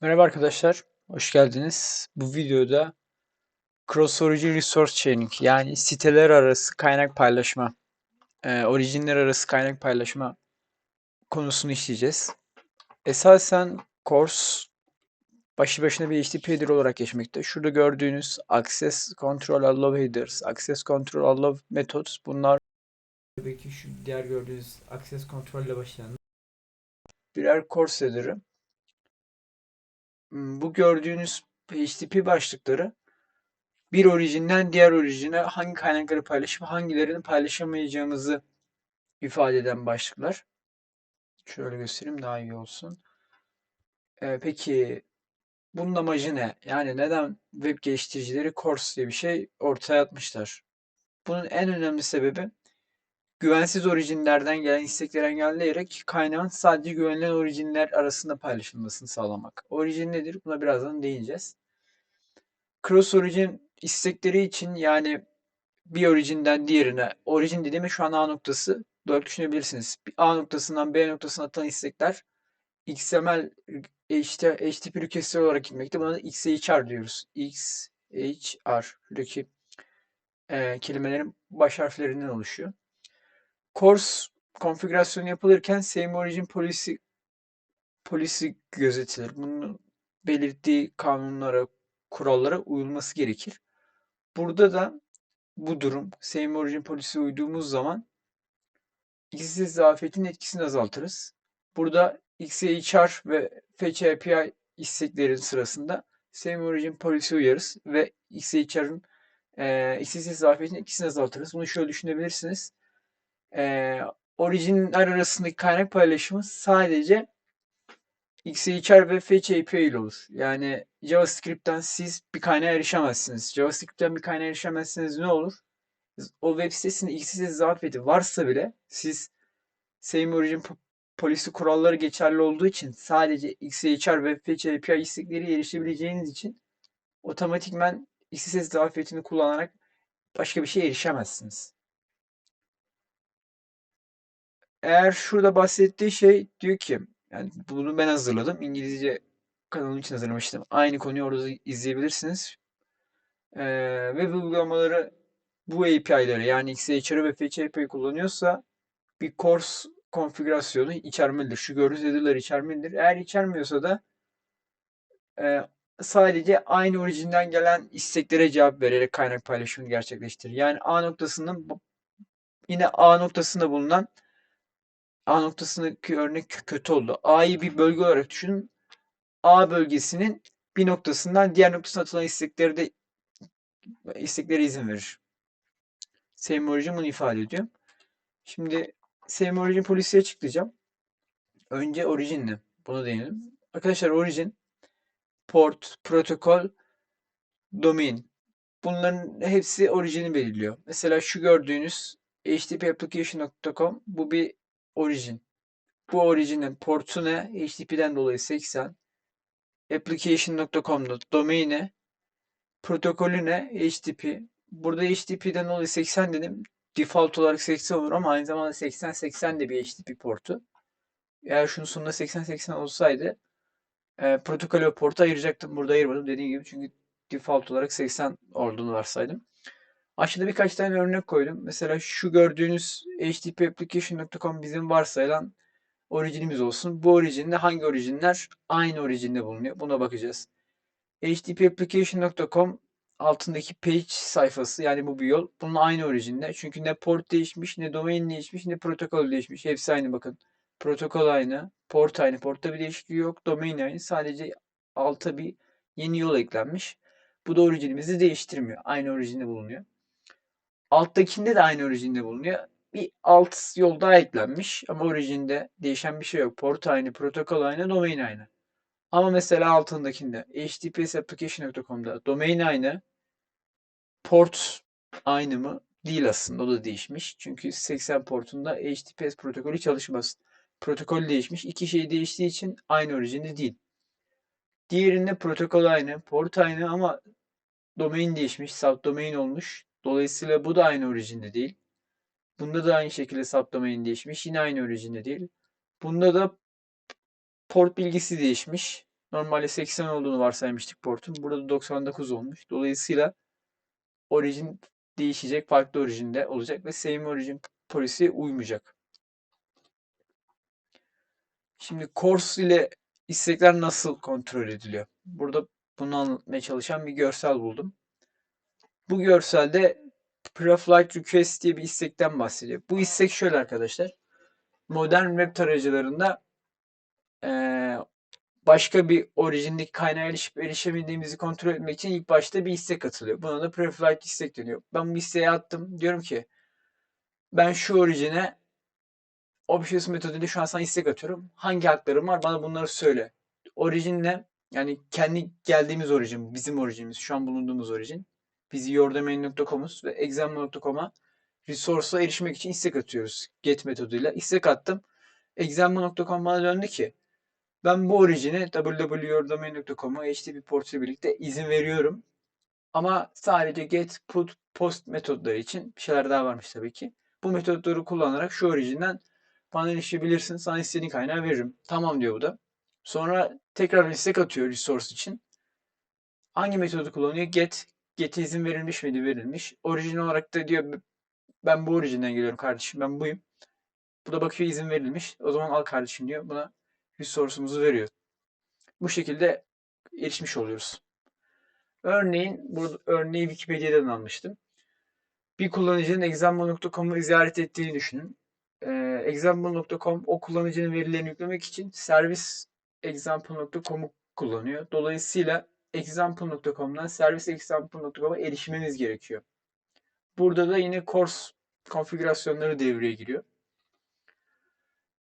Merhaba arkadaşlar, hoş geldiniz. Bu videoda Cross Origin Resource Sharing yani siteler arası kaynak paylaşma, e, orijinler arası kaynak paylaşma konusunu işleyeceğiz. Esasen course başı başına bir HTTP'dir olarak geçmekte. Şurada gördüğünüz Access Control Allow Headers, Access Control Allow Methods bunlar Belki şu diğer gördüğünüz Access Control ile başlayan birer course header'ı. Hmm, Bu gördüğünüz HTTP başlıkları bir orijinden diğer orijine hangi kaynakları paylaşıp hangilerini paylaşamayacağımızı ifade eden başlıklar. Şöyle göstereyim daha iyi olsun. Ee, peki bunun amacı ne? Yani neden web geliştiricileri Course diye bir şey ortaya atmışlar? Bunun en önemli sebebi güvensiz orijinlerden gelen istekleri engelleyerek kaynağın sadece güvenilen orijinler arasında paylaşılmasını sağlamak. Orijin nedir? Buna birazdan değineceğiz. Cross origin istekleri için yani bir orijinden diğerine, orijin dediğim şu an A noktası olarak düşünebilirsiniz. A noktasından B noktasına atılan istekler XML HTTP request'ler olarak gitmekte. Buna da XHR diyoruz. XHR. Şuradaki e, kelimelerin baş harflerinden oluşuyor. Course konfigürasyonu yapılırken same origin policy policy gözetilir. Bunun belirttiği kanunlara, kurallara uyulması gerekir. Burada da bu durum same origin polisi uyduğumuz zaman ikisi zafiyetinin etkisini azaltırız. Burada XHR ve Fetch API isteklerin sırasında same origin polisi uyarız ve XHR'ın e, XSS zafiyetinin etkisini azaltırız. Bunu şöyle düşünebilirsiniz. E, orijinler arasındaki kaynak paylaşımı sadece XHR ve Fetch API ile olur. Yani JavaScript'ten siz bir kaynağa erişemezsiniz. JavaScript'ten bir kaynağa erişemezseniz ne olur? O web sitesinde XSS zafiyeti varsa bile siz same origin polisi kuralları geçerli olduğu için sadece XHR ve Fetch API istekleri erişebileceğiniz için otomatikmen XSS zafiyetini kullanarak başka bir şeye erişemezsiniz. Eğer şurada bahsettiği şey diyor ki yani bunu ben hazırladım. İngilizce kanalım için hazırlamıştım. Aynı konuyu orada izleyebilirsiniz. Ee, web uygulamaları bu API'leri yani XHR ve API kullanıyorsa bir course konfigürasyonu içermelidir. Şu gördüğünüz header'ları içermelidir. Eğer içermiyorsa da e, sadece aynı orijinden gelen isteklere cevap vererek kaynak paylaşımını gerçekleştirir. Yani A noktasının yine A noktasında bulunan A noktasındaki örnek kötü oldu. A'yı bir bölge olarak düşünün. A bölgesinin bir noktasından diğer noktasına atılan istekleri de istekleri izin verir. Same bunu ifade ediyor. Şimdi same origin polisiye açıklayacağım. Önce origin ne? Bunu değinelim. Arkadaşlar origin port, protokol, domain. Bunların hepsi orijini belirliyor. Mesela şu gördüğünüz httpapplication.com bu bir origin. Bu orijinin portu ne? HTTP'den dolayı 80. Application.com'da domaini. Protokolü ne? HTTP. Burada HTTP'den dolayı 80 dedim. Default olarak 80 olur ama aynı zamanda 80-80 de bir HTTP portu. Eğer şunun sonunda 80-80 olsaydı e, protokol portu ayıracaktım. Burada ayırmadım dediğim gibi çünkü default olarak 80 olduğunu varsaydım. Aşağıda birkaç tane örnek koydum. Mesela şu gördüğünüz httpapplication.com bizim varsayılan orijinimiz olsun. Bu orijinde hangi orijinler aynı orijinde bulunuyor? Buna bakacağız. httpapplication.com altındaki page sayfası yani bu bir yol. Bunun aynı orijinde. Çünkü ne port değişmiş, ne domain değişmiş, ne protokol değişmiş. Hepsi aynı bakın. Protokol aynı, port aynı. Portta bir değişikliği yok. Domain aynı. Sadece alta bir yeni yol eklenmiş. Bu da orijinimizi değiştirmiyor. Aynı orijinde bulunuyor. Alttakinde de aynı orijinde bulunuyor. Bir alt yol daha eklenmiş ama orijinde değişen bir şey yok. Port aynı, protokol aynı, domain aynı. Ama mesela altındakinde https application.com'da domain aynı, port aynı mı? Değil aslında. O da değişmiş. Çünkü 80 portunda HTTPS protokolü çalışmaz. Protokol değişmiş. İki şey değiştiği için aynı orijinde değil. Diğerinde protokol aynı, port aynı ama domain değişmiş, subdomain olmuş. Dolayısıyla bu da aynı orijinde değil. Bunda da aynı şekilde subdomain değişmiş. Yine aynı orijinde değil. Bunda da port bilgisi değişmiş. Normalde 80 olduğunu varsaymıştık portun. Burada 99 olmuş. Dolayısıyla origin değişecek. Farklı orijinde olacak ve same origin polisi uymayacak. Şimdi course ile istekler nasıl kontrol ediliyor? Burada bunu anlatmaya çalışan bir görsel buldum. Bu görselde preflight request diye bir istekten bahsediyor. Bu istek şöyle arkadaşlar. Modern web tarayıcılarında eee, başka bir orijindeki kaynağa erişip erişemediğimizi kontrol etmek için ilk başta bir istek atılıyor. Buna da preflight istek deniyor. Ben bu isteği attım. Diyorum ki ben şu orijine Options metoduyla şu an sana istek atıyorum. Hangi haklarım var? Bana bunları söyle. Orijinle yani kendi geldiğimiz orijin, bizim orijinimiz, şu an bulunduğumuz orijin. Biz yourdomain.com'uz ve example.com'a resource'a erişmek için istek atıyoruz. Get metoduyla. İstek attım. Example.com bana döndü ki ben bu orijine www.yourdomain.com'a HTTP portuyla birlikte izin veriyorum. Ama sadece get, put, post metodları için bir şeyler daha varmış tabii ki. Bu metodları kullanarak şu orijinden bana erişebilirsin. Sana istediğin kaynağı veririm. Tamam diyor bu da. Sonra tekrar istek atıyor resource için. Hangi metodu kullanıyor? Get. Get'e izin verilmiş miydi? Verilmiş. Orijin olarak da diyor ben bu orijinden geliyorum kardeşim. Ben buyum. Bu da bakıyor izin verilmiş. O zaman al kardeşim diyor. Buna resource'umuzu veriyor. Bu şekilde erişmiş oluyoruz. Örneğin bu örneği Wikipedia'dan almıştım. Bir kullanıcının example.com'u ziyaret ettiğini düşünün. Ee, example.com o kullanıcının verilerini yüklemek için servis example.com'u kullanıyor. Dolayısıyla example.com'dan servis example.com'a erişmemiz gerekiyor. Burada da yine course konfigürasyonları devreye giriyor.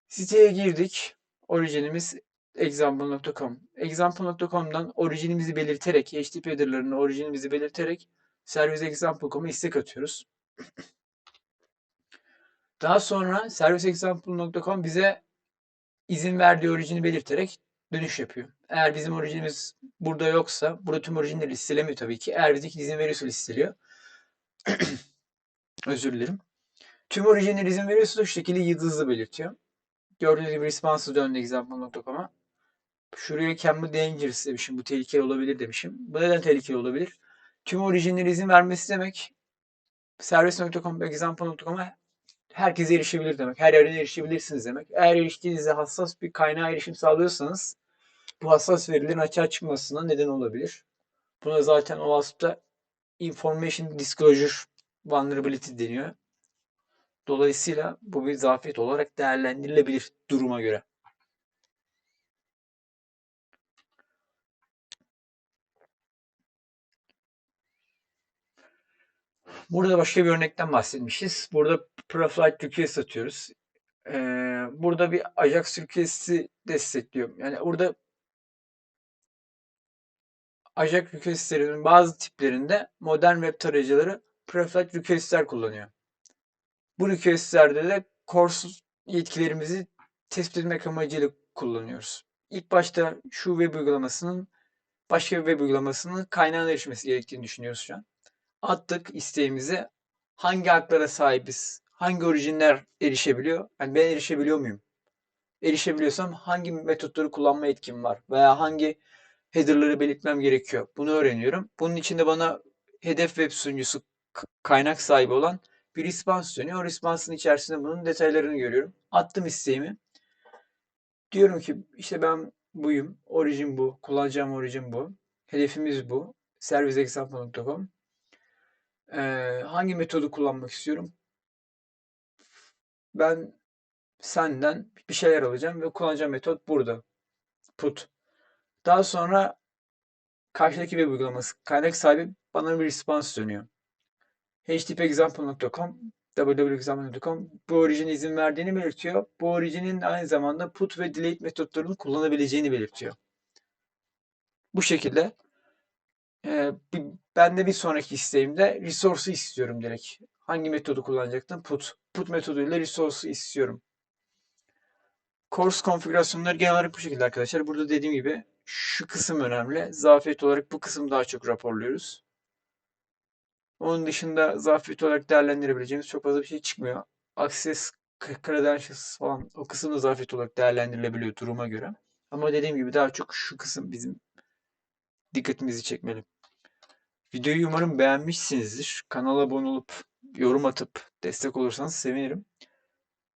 Siteye girdik. Orijinimiz example.com. Example.com'dan orijinimizi belirterek, HTTP header'larını orijinimizi belirterek servis example.com'a istek atıyoruz. Daha sonra serviceexample.com bize izin verdiği orijini belirterek dönüş yapıyor. Eğer bizim orijinimiz burada yoksa, burada tüm orijinleri listelemiyor tabii ki. Eğer bizdeki izin veriyorsa listeliyor. Özür dilerim. Tüm orijinleri izin veriyorsa da şu şekilde yıldızlı belirtiyor. Gördüğünüz gibi response'ı döndü example.com'a. Şuraya Campbell Dangerous demişim. Bu tehlikeli olabilir demişim. Bu neden tehlikeli olabilir? Tüm orijinleri izin vermesi demek service.com example.com'a herkese erişebilir demek. Her yerden erişebilirsiniz demek. Eğer eriştiğinizde hassas bir kaynağa erişim sağlıyorsanız bu hassas verilerin açığa çıkmasına neden olabilir. Buna zaten o WASP'ta Information Disclosure Vulnerability deniyor. Dolayısıyla bu bir zafiyet olarak değerlendirilebilir duruma göre. Burada başka bir örnekten bahsetmişiz. Burada Proflight request atıyoruz. Ee, burada bir Ajax request'i destekliyor. Yani burada Ajax request'lerinin bazı tiplerinde modern web tarayıcıları Proflight request'ler kullanıyor. Bu request'lerde de course yetkilerimizi tespit etmek amacıyla kullanıyoruz. İlk başta şu web uygulamasının başka bir web uygulamasının kaynağına erişmesi gerektiğini düşünüyoruz şu an. Attık isteğimizi. Hangi haklara sahibiz? Hangi orijinler erişebiliyor? Yani ben erişebiliyor muyum? Erişebiliyorsam hangi metotları kullanma etkim var? Veya hangi header'ları belirtmem gerekiyor? Bunu öğreniyorum. Bunun için de bana hedef web sunucusu kaynak sahibi olan bir response dönüyor. O response'ın içerisinde bunun detaylarını görüyorum. Attım isteğimi. Diyorum ki işte ben buyum. Origin bu. Kullanacağım origin bu. Hedefimiz bu. serviceexample.com ee, hangi metodu kullanmak istiyorum? Ben senden bir şeyler alacağım ve kullanacağım metot burada. Put. Daha sonra karşıdaki web uygulaması kaynak sahibi bana bir response dönüyor. http://example.com www.example.com bu orijine izin verdiğini belirtiyor. Bu orijinin aynı zamanda put ve delete metotlarını kullanabileceğini belirtiyor. Bu şekilde e, ben de bir sonraki isteğimde resource'u istiyorum direkt. Hangi metodu kullanacaktım? Put. Put metoduyla resource'u istiyorum. Course konfigürasyonları genel olarak bu şekilde arkadaşlar. Burada dediğim gibi şu kısım önemli. Zafiyet olarak bu kısım daha çok raporluyoruz. Onun dışında zafiyet olarak değerlendirebileceğimiz çok fazla bir şey çıkmıyor. Access credentials falan o kısım da zafiyet olarak değerlendirilebiliyor duruma göre. Ama dediğim gibi daha çok şu kısım bizim dikkatimizi çekmeli. Videoyu umarım beğenmişsinizdir. Kanala abone olup yorum atıp destek olursanız sevinirim.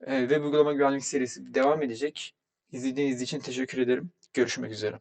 Ee, web uygulama güvenlik serisi devam edecek. İzlediğiniz için teşekkür ederim. Görüşmek üzere.